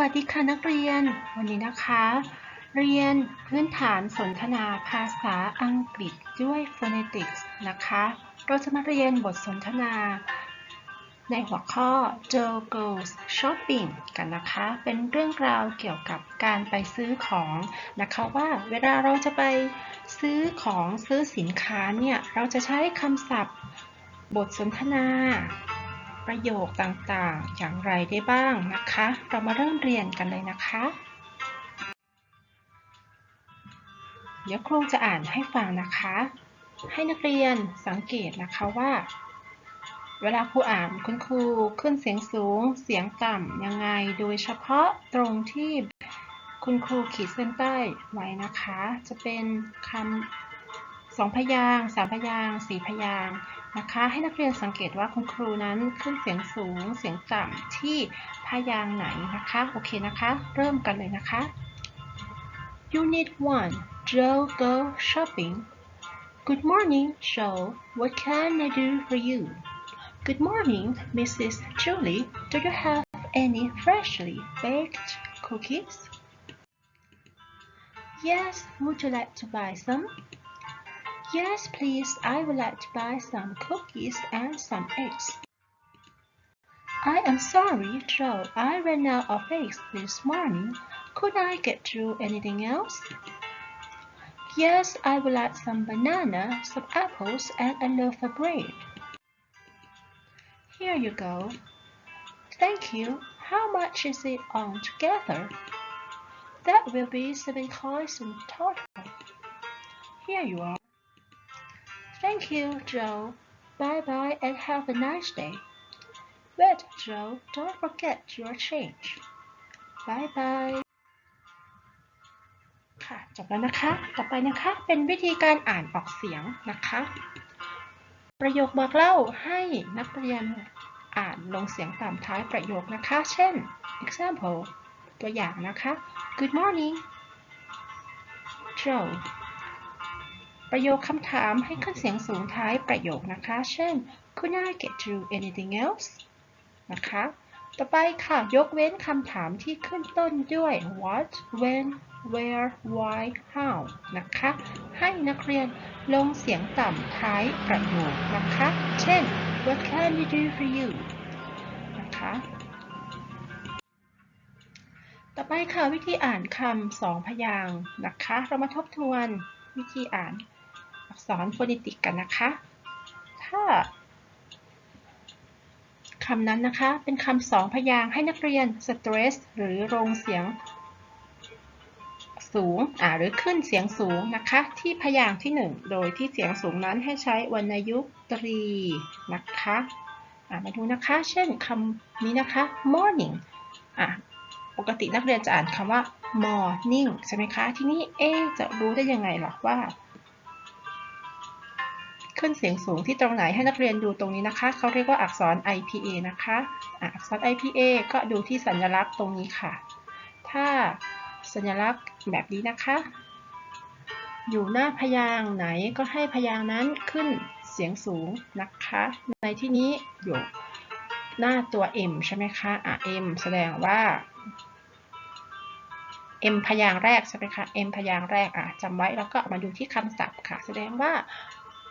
วัสดีค่ะนักเรียน วันนี้นะคะ เรียนพื้นฐานสนทนาภาษาอังกฤษด้วย phonetics นะคะ เราจะมาเรียนบทสนทนา ในหัวข้อ Joe goes shopping กันนะคะ เป็นเรื่องราวเกี่ยวกับการไปซื้อของนะคะว่าเวลาเราจะไปซื้อของซื้อสินค้าเนี่ย เราจะใช้คำศัพท์ บทสนทนา ประโยคต่างๆ อย่างไรได้บ้างนะคะ เรามาเริ่มเรียนกันเลยนะคะ เดี๋ยวครูจะอ่านให้ฟังนะคะ ให้นักเรียนสังเกตนะคะว่า เวลาครูอ่านคุณครูขึ้นเสียงสูง เสียงต่ำยังไง โดยเฉพาะตรงที่คุณครูขีดเส้นใต้ไว้นะคะ จะเป็นคำ สองพยางสามพยางสี่พยางนะคะ ให้นักเรียนสังเกตว่าคุณครูนั้นขึ้นเสียงสูงเสียงต่ำที่พยางไหนนะคะ โอเคนะคะ เริ่มกันเลยนะคะ Unit 1 Joe go shopping Good morning Joe What can I do for you Good morning Mrs. Julie Do you have any freshly baked cookies Yes Would you like to buy some Yes, please. I would like to buy some cookies and some eggs. I am sorry, Joe. I ran out of eggs this morning. Could I get you anything else? Yes, I would like some banana, some apples, and a loaf of bread. Here you go. Thank you. How much is it altogether? That will be seven coins in total. Here you are. Thank you, Joe. Bye bye and have a nice day. Wait, Joe, don't forget your change. Bye bye. ค่ะ จบแล้วนะคะ ต่อไปนะคะ เป็นวิธีการอ่านออกเสียงนะคะ ประโยคบอกเล่าให้นักเรียนอ่านลงเสียงตามท้ายประโยคนะคะ เช่น example ตัวอย่างนะคะ Good morning Joe ประโยคคำถามให้ขึ้นเสียงสูงท้ายประโยคนะคะ เช่น Could I get you anything else นะคะ ต่อไปค่ะ ยกเว้นคำถามที่ขึ้นต้นด้วย what when where why how นะคะ ให้นักเรียนลงเสียงต่ำท้ายประโยคนะคะ เช่น What can we do for you นะคะ ต่อไปค่ะวิธีอ่านคำสองพยางค์นะคะ เรามาทบทวนวิธีอ่าน อักษรโฟนิติกกันนะคะ ถ้าคำนั้นนะคะ เป็นคำสองพยางค์ให้นักเรียน stress หรือลงเสียงสูงอ่าหรือขึ้นเสียงสูงนะคะ ที่พยางค์ที่ 1 โดยที่เสียงสูงนั้นให้ใช้วรรณยุกตรีนะคะมาดูนะคะ เช่นคำนี้นะคะ morning อ่าปกตินักเรียนจะอ่านคำว่า morning ใช่ไหมคะ ทีนี้เอจะรู้ได้ยังไงหรอว่า ขึ้นเสียงสูงที่ตรงไหนให้นักเรียนดูตรงนี้นะคะ เขาเรียกว่าอักษร IPA นะคะอักษร IPA ก็ดูที่สัญลักษณ์ตรงนี้ค่ะ ถ้าสัญลักษณ์แบบนี้นะคะ อยู่หน้าพยางไหนก็ให้พยางนั้นขึ้นเสียงสูงนะคะ ในที่นี้อยู่หน้าตัว M ใช่ไหมคะอะ M แสดงว่า M พยางค์แรกใช่ไหมคะ M พยางค์แรกอะจำไว้แล้วก็มาดูที่คำศัพท์ค่ะ แสดงว่า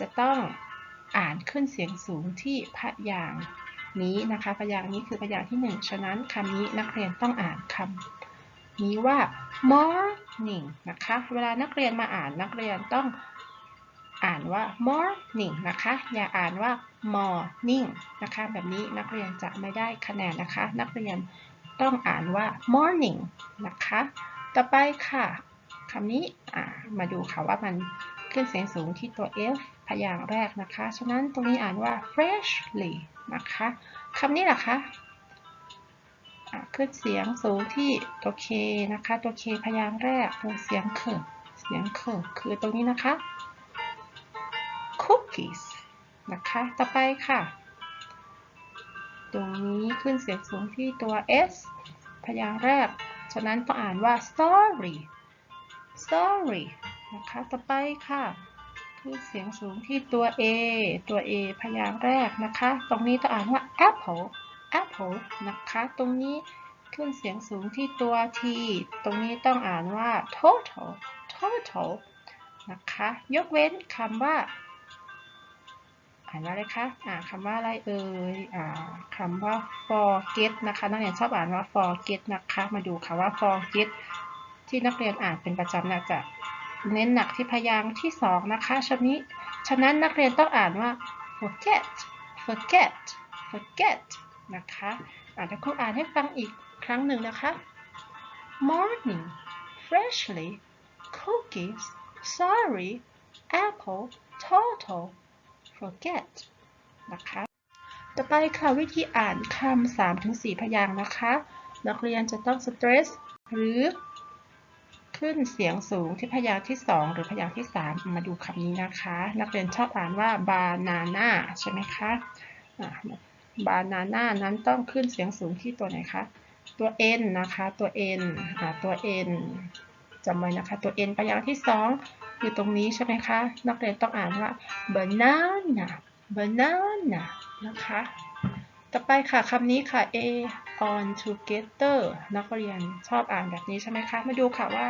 จะต้องอ่านขึ้นเสียงสูงที่พยางนี้นะคะพยางนี้คือพยางที่ 1 ฉะนั้นคำนี้นักเรียนต้องอ่านคำนี้ว่า morning นะคะ เวลานักเรียนมาอ่านนักเรียนต้องอ่านว่า morning นะคะ อย่าอ่านว่า morning นะคะ แบบนี้นักเรียนจะไม่ได้คะแนนนะคะ นักเรียนต้องอ่านว่า morning นะคะ ต่อไปค่ะคำนี้มาดูค่ะว่ามันขึ้นเสียงสูงที่ตัว F พยางค์แรกนะคะ ฉะนั้นตรงนี้อ่านว่า freshly นะคะคำนี้ล่ะคะขึ้นเสียงสูงที่ตัว K นะคะ ตัว K พยางค์แรกตัวเสียงเขิบเสียงเขิบคือตรงนี้นะคะ cookies นะคะ ต่อไปค่ะ ตรงนี้ขึ้นเสียงสูงที่ตัว S พยางค์แรก ฉะนั้นต้องอ่านว่า sorry sorry นะคะ ต่อไปค่ะ คือเสียงสูงที่ตัว A ตัว A พยางค์แรกนะคะ ตรงนี้ต้องอ่านว่า apple apple นะคะ ตรงนี้ขึ้นเสียงสูงที่ตัว t ตรงนี้ต้องอ่านว่า total total นะคะ ยกเว้นคำว่า อ่านว่าอะไรคะอ่าคำว่าอะไรเอ่ยอ่าคำว่า forget นะคะ นักเรียนชอบอ่านว่า forget นะคะ มาดูค่ะว่า forget ที่นักเรียนอ่านเป็นประจำนะจะ เน้นหนักที่พยางค์ที่สองนะคะฉะนี้ฉะนั้นนักเรียนต้องอ่านว่า forget forget forget นะคะอ่านแล้วครูอ่านให้ฟังอีกครั้งหนึ่งนะคะ morning freshly cookies sorry apple total forget นะคะ ต่อไปค่ะวิธีอ่านคำ3ถึง4พยางค์นะคะ นักเรียนจะต้อง stress หรือ ขึ้นเสียงสูงที่พยางค์ที่ 2 หรือพยางค์ที่ 3 มาดูคำนี้นะคะ นักเรียนชอบอ่านว่า banana ใช่ไหมคะบานาน่านั้นต้องขึ้นเสียงสูงที่ตัวไหนคะ ตัว n นะคะ ตัว n อ่าตัว n จำไว้นะคะ ตัว n พยางค์ที่ 2 อยู่ตรงนี้ใช่ไหมคะ นักเรียนต้องอ่านว่า banana banana นะคะ ต่อไปค่ะคำนี้ค่ะ a on together นักเรียนชอบอ่านแบบนี้ใช่ไหมคะ มาดูค่ะว่า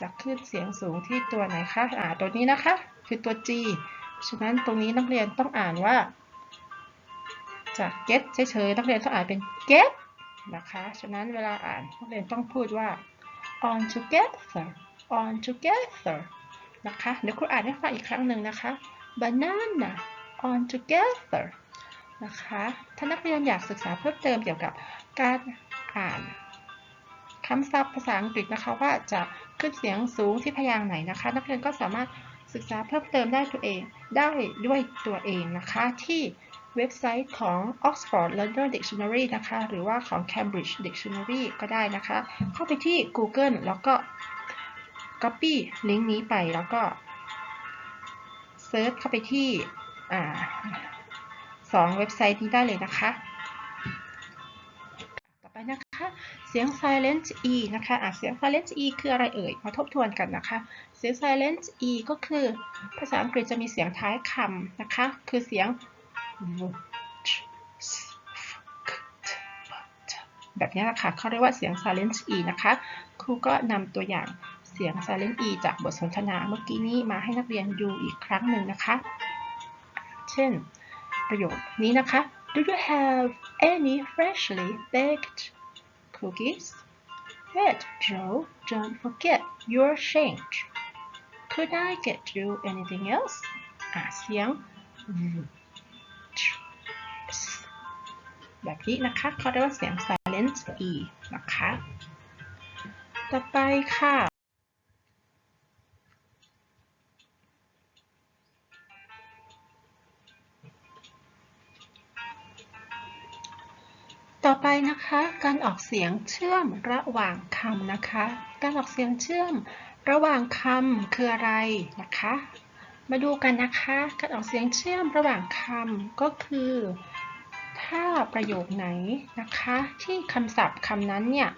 จะขึ้นเสียงสูงที่ตัวไหนคะ อ่า ตัวนี้นะคะ คือตัว g ฉะนั้นตรงนี้นักเรียนต้องอ่านว่า จาก get เฉยๆ นักเรียนต้องอ่านเป็น get นะคะ ฉะนั้นเวลาอ่านนักเรียนต้องพูดว่า on together on together นะคะ เดี๋ยวครูอ่านให้ฟังอีกครั้งหนึ่งนะคะ banana on together นะคะ ถ้านักเรียนอยากศึกษาเพิ่มเติมเกี่ยวกับการอ่านคำศัพท์ภาษาอังกฤษนะคะว่าจะขึ้นเสียงสูงที่พยางค์ไหนนะคะ นักเรียนก็สามารถศึกษาเพิ่มเติมได้ตัวเองได้ด้วยตัวเองนะคะ ที่เว็บไซต์ของ Oxford Learner Dictionary นะคะ หรือว่าของ Cambridge Dictionary ก็ได้นะคะ เข้าไปที่ Google แล้วก็ Copy ลิงก์นี้ไปแล้วก็เซิร์ชเข้าไปที่ สองเว็บไซต์นี้ได้เลยนะคะ ต่อไปนะคะ เสียง silent e นะคะะเสียง silent e คืออะไรเอ่ย มาทบทวนกันนะคะ เสียง silent e ก็คือภาษาอังกฤษจะมีเสียงท้ายคำนะคะ คือเสียงแบบนี้นะคะเขาเรียกว่าเสียง silent e นะคะ ครูก็นำตัวอย่างเสียง silent e จากบทสนทนาเมื่อกี้นี้มาให้นักเรียนดูอีกครั้งหนึ่งนะคะ เช่น ประโยคนี้นะคะ Do you have any freshly baked cookies? Good, Joe. Don't forget your change. Could I get you anything else? อ่ะเสียง แบบนี้นะคะเขาเรียกว่าเสียง silent e นะคะ ต่อไปค่ะ เสียงเชื่อมระหว่างคำนะคะ การออกเสียงเชื่อมระหว่างคำคืออะไรนะคะ มาดูกันนะคะ การออกเสียงเชื่อมระหว่างคำก็คือ ถ้าประโยคไหนนะคะ ที่คำศัพท์คำนั้นเนี่ย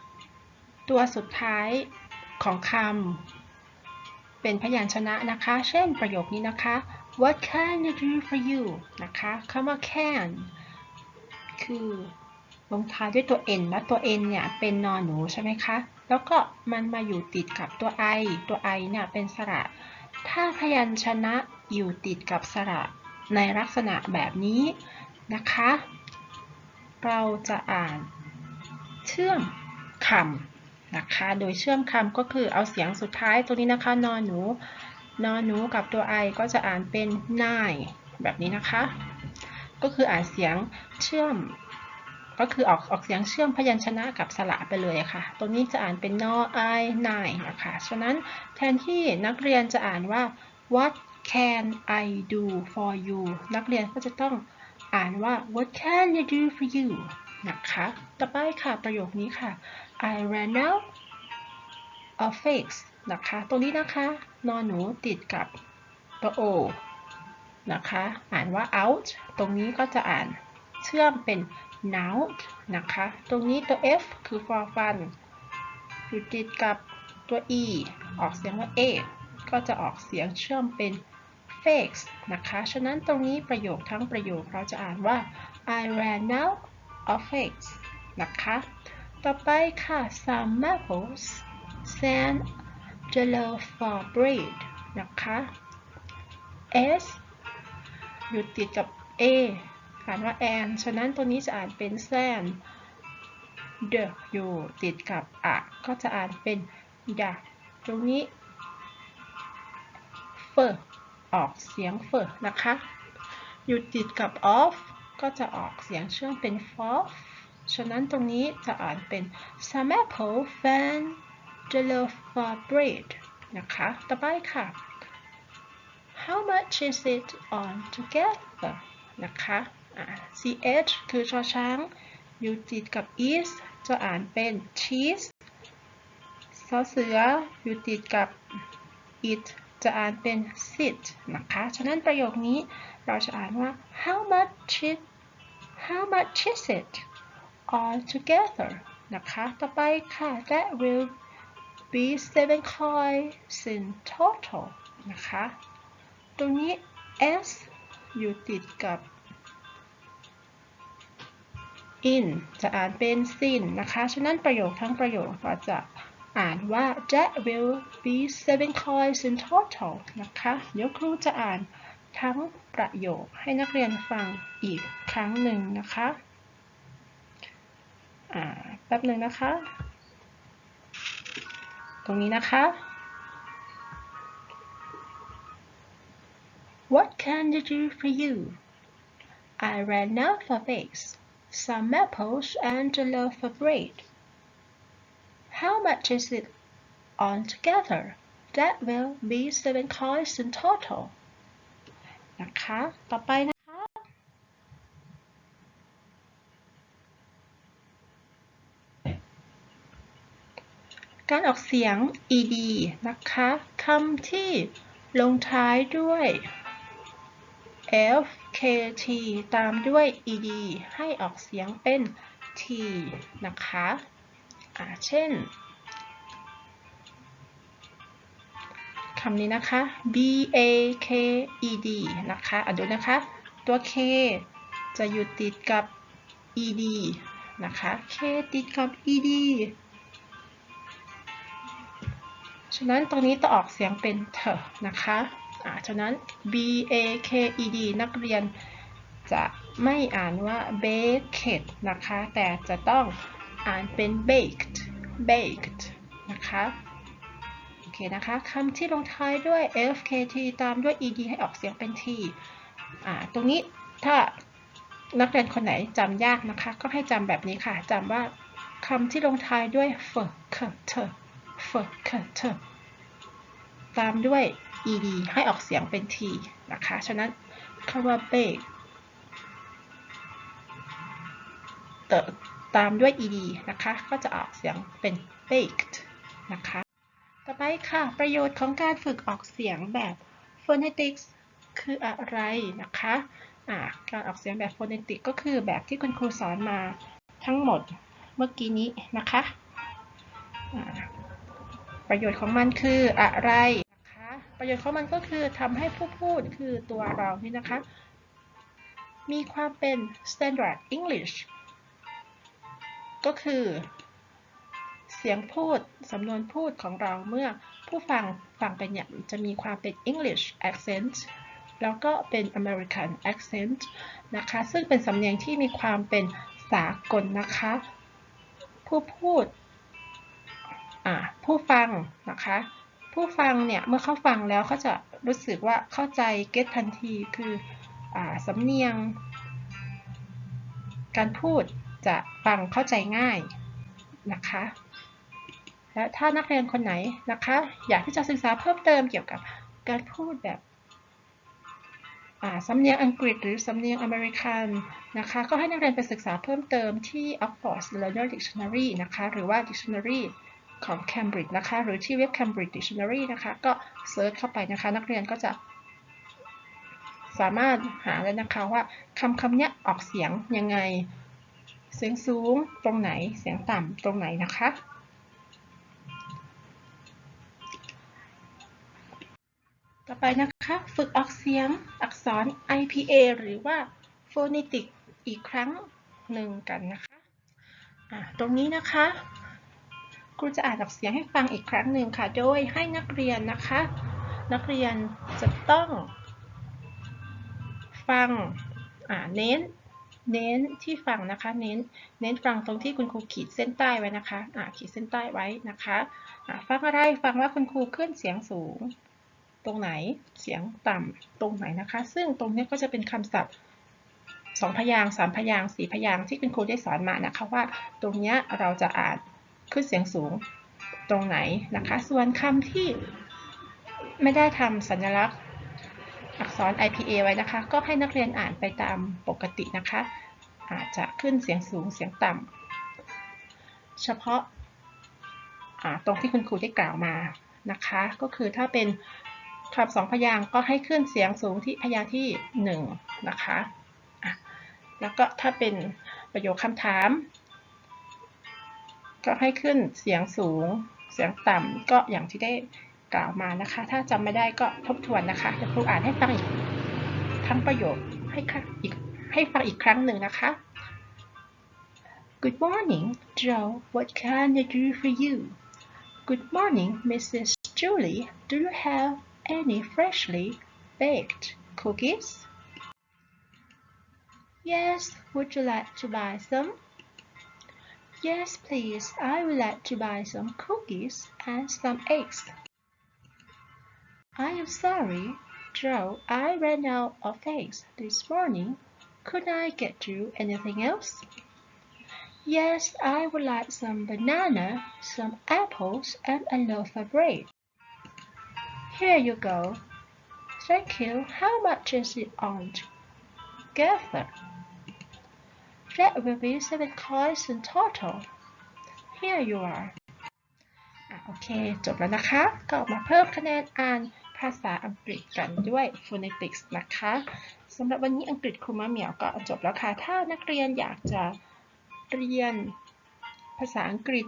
ตัวสุดท้ายของคำเป็นพยัญชนะนะคะ เช่นประโยคนี้นะคะ What can I do for you นะคะคำว่า can คือ ลงท้ายด้วยตัว n และตัว n เนี่ยเป็นนอนหนูใช่ไหมคะ แล้วก็มันมาอยู่ติดกับตัว i ตัว i เนี่ยเป็นสระ ถ้าพยัญชนะอยู่ติดกับสระในลักษณะแบบนี้นะคะ เราจะอ่านเชื่อมคำนะคะ โดยเชื่อมคำก็คือเอาเสียงสุดท้ายตรงนี้นะคะ นอนหนู นอนหนูกับตัว i ก็จะอ่านเป็นนายแบบนี้นะคะ ก็คืออ่านเสียงเชื่อม ก็คือออกออกเสียงเชื่อมพยัญชนะกับสระไปเลยค่ะตรงนี้จะอ่านเป็นนอ i นายนะคะ ฉะนั้นแทนที่นักเรียนจะอ่านว่า what can I do for you นักเรียนก็จะต้องอ่านว่า what can I do for you นะคะ ต่อไปค่ะประโยคนี้ค่ะ I ran out of fakes นะคะตรงนี้นะคะ นอนหนูติดกับตัว o นะคะ อ่านว่า out ตรงนี้ก็จะอ่านเชื่อมเป็น now นะคะ ตรงนี้ตัว f คือ for fun อยู่ติดกับตัว e ออกเสียงว่า a ก็จะออกเสียงเชื่อมเป็น fakes นะคะ ฉะนั้นตรงนี้ประโยคทั้งประโยคเราจะอ่านว่า I ran out of fakes นะคะ ต่อไปค่ะ some maples sand jello for bread นะคะ S อยู่ติดกับ A อ่านว่า and ฉะนั้นตัวนี้จะอ่านเป็น sand the อยู่ติดกับอะก็จะอ่านเป็น d a ตรงนี้เฟอออกเสียงเฟอนะคะ อยู่ติดกับ off ก็จะออกเสียงเชื่อมเป็น f o ฉะนั้นตรงนี้จะอ่านเป็น some apple fan the love for bread นะคะ ต่อไปค่ะ how much is it on together นะคะ ch คือชอช้างอยู่ติดกับ is จะอ่านเป็น cheese ซอเสืออยู่ติดกับ it จะอ่านเป็น sit นะคะ ฉะนั้นประโยคนี้เราจะอ่านว่า how much is how much is it all together นะคะ ต่อไปค่ะ that will be seven coins in total นะคะ ตรงนี้ s อยู่ติดกับ in จะอ่านเป็น sin นะคะ ฉะนั้นประโยคทั้งประโยคเราจะอ่านว่า that will be seven coins in total นะคะ เดี๋ยวครูจะอ่านทั้งประโยคให้นักเรียนฟังอีกครั้งหนึ่งนะคะ อ่า แป๊บหนึ่งนะคะ ตรงนี้นะคะ What can I do for you? I ran out of eggs, some apples, and a loaf of bread. How much is it altogether? That will be seven coins in total. นะคะ ต่อไปนะคะ การออกเสียง ed นะคะคำที่ลงท้ายด้วย fkt ตามด้วย ed ให้ออกเสียงเป็น t นะคะอ่าเช่นคำนี้นะคะ b a k e d นะคะอะดูนะคะ ตัว k จะอยู่ติดกับ ed นะคะ k ติดกับ ed ฉะนั้นตรงนี้ต้องออกเสียงเป็นเถอะนะคะ อ่าฉะนั้น b a k e d นักเรียนจะไม่อ่านว่า baked นะคะ แต่จะต้องอ่านเป็น baked baked นะคะโอเคนะคะคำที่ลงท้ายด้วย fkt ตามด้วย ed ให้ออกเสียงเป็น t อ่าตรงนี้ถ้านักเรียนคนไหนจำยากนะคะ ก็ให้จำแบบนี้ค่ะจำว่าคำที่ลงท้ายด้วย f k t f k t ตามด้วย ed ให้ออกเสียงเป็น t นะคะ ฉะนั้นคำว่า bake เติตามด้วย ed นะคะ ก็จะออกเสียงเป็น baked นะคะ ต่อไปค่ะ ประโยชน์ของการฝึกออกเสียงแบบ phonetics คืออะไรนะคะะการออกเสียงแบบ phonetics ก็คือแบบที่คุณครูสอนมาทั้งหมดเมื่อกี้นี้นะคะะประโยชน์ของมันคืออะไร ประโยชน์ของมันก็คือทำให้ผู้พูดคือตัวเรานี่นะคะ มีความเป็น standard English ก็คือ เสียงพูด สำนวนพูดของเราเมื่อผู้ฟังฟังไปเนี่ยจะมีความเป็น English accent แล้วก็เป็น American accent นะคะ ซึ่งเป็นสำเนียงที่มีความเป็นสากลนะคะ ผู้พูด ผู้ฟังนะคะ ผู้ฟังเนี่ยเมื่อเขาฟังแล้วเขาจะรู้สึกว่าเข้าใจเก็ตทันทีคืออสำเนียง การพูดจะฟังเข้าใจง่ายนะคะและถ้านักเรียนคนไหนนะคะ อยากที่จะศึกษาเพิ่มเติมเกี่ยวกับการพูดแบบสำเนียงอังกฤษหรือสำเนียงอเมริกันนะคะ ก็ให้นักเรียนไปศึกษาเพิ่มเติมที่ Oxford Learner Dictionary นะคะ หรือว่า Dictionary ของ Cambridge นะคะ หรือที่เว็บ Cambridge Dictionary นะคะ ก็เซิร์ชเข้าไปนะคะ นักเรียนก็จะ สามารถหาแล้นะคะว่าคำคำนี้ออกเสียงยังไง เสียงสูงตรงไหน เสียงต่ำตรงไหนนะคะ ต่อไปนะคะ ฝึกออกเสียงอักษร IPA หรือว่า phonetic อีกครั้งหนึ่งกันนะคะะตรงนี้นะคะ รูจะอ่านออกเสียงให้ฟังอีกครั้งหนึ่งค่ะ โดยให้นักเรียนนะคะ นักเรียนจะต้อง ฟังเน้น เน้นที่ฟังนะคะ เน้น เน้นฟังตรงที่คุณครูขีดเส้นใต้ไว้นะคะอ่าขีดเส้นใต้ไว้นะคะอ่าฟังอะไร ฟังว่าคุณครูขึ้นเสียงสูง ตรงไหน เสียงต่ำตรงไหนนะคะ ซึ่งตรงนี้ก็จะเป็นคำศัพท์สองพยางค์สามพยางค์สี่พยางค์ที่คุณครูได้สอนมานะคะว่า ตรงเนี้ยเราจะอ่าน ขึ้นเสียงสูงตรงไหนนะคะ ส่วนคำที่ไม่ได้ทำสัญลักษณ์อักษร IPA ไว้นะคะ ก็ให้นักเรียนอ่านไปตามปกตินะคะ อาจจะขึ้นเสียงสูงเสียงต่ำเฉพาะาตรงที่คุณครูได้กล่าวมานะคะ ก็คือถ้าเป็นคำสองพยางก็ให้ขึ้นเสียงสูงที่พยางที่หนึ่งนะคะะแล้วก็ถ้าเป็นประโยคคำถาม ก็ให้ขึ้นเสียงสูง เสียงต่ำก็อย่างที่ได้กล่าวมานะคะ ถ้าจำไม่ได้ก็ทบทวนนะคะเดี๋ยวครูอ่านให้ฟังอีกทั้งประโยคให้อีกให้ฟังอีกครั้งหนึ่งนะคะ Good morning Joe what can I do for you Good morning Mrs. Julie do you have any freshly baked cookies Yes would you like to buy some Yes, please. I would like to buy some cookies and some eggs. I am sorry, Joe. I ran out of eggs this morning. Could I get you anything else? Yes, I would like some banana, some apples, and a loaf of bread. Here you go. Thank you. How much is it, Aunt? Gather. That will be seven coins in total. Here you are. โอเค จบแล้วนะคะ ก็มาเพิ่มคะแนนอ่านภาษาอังกฤษกันด้วย phonetics นะคะสำหรับวันนี้อังกฤษครูมะเหมียวก็จบแล้วค่ะ ถ้านักเรียนอยากจะเรียนภาษาอังกฤษ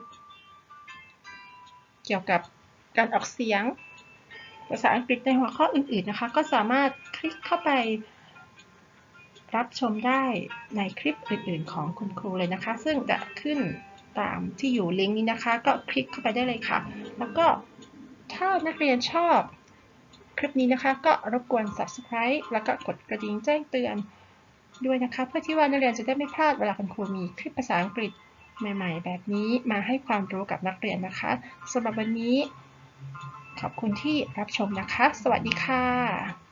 เกี่ยวกับการออกเสียง ภาษาอังกฤษในหัวข้ออื่นๆนะคะ ก็สามารถคลิกเข้าไป รับชมได้ในคลิปอื่นๆ ของคุณครูเลยนะคะ ซึ่งจะขึ้นตามที่อยู่ลิงก์นี้นะคะ ก็คลิกเข้าไปได้เลยค่ะ แล้วก็ถ้านักเรียนชอบคลิปนี้นะคะ ก็รบกวน subscribe แล้วก็กดกระดิ่งแจ้งเตือนด้วยนะคะ เพื่อที่ว่านักเรียนจะได้ไม่พลาดเวลาคุณครูมีคลิปภาษาอังกฤษใหม่ ๆ แบบนี้มาให้ความรู้กับนักเรียนนะคะสำหรับวันนี้ ขอบคุณที่รับชมนะคะ สวัสดีค่ะ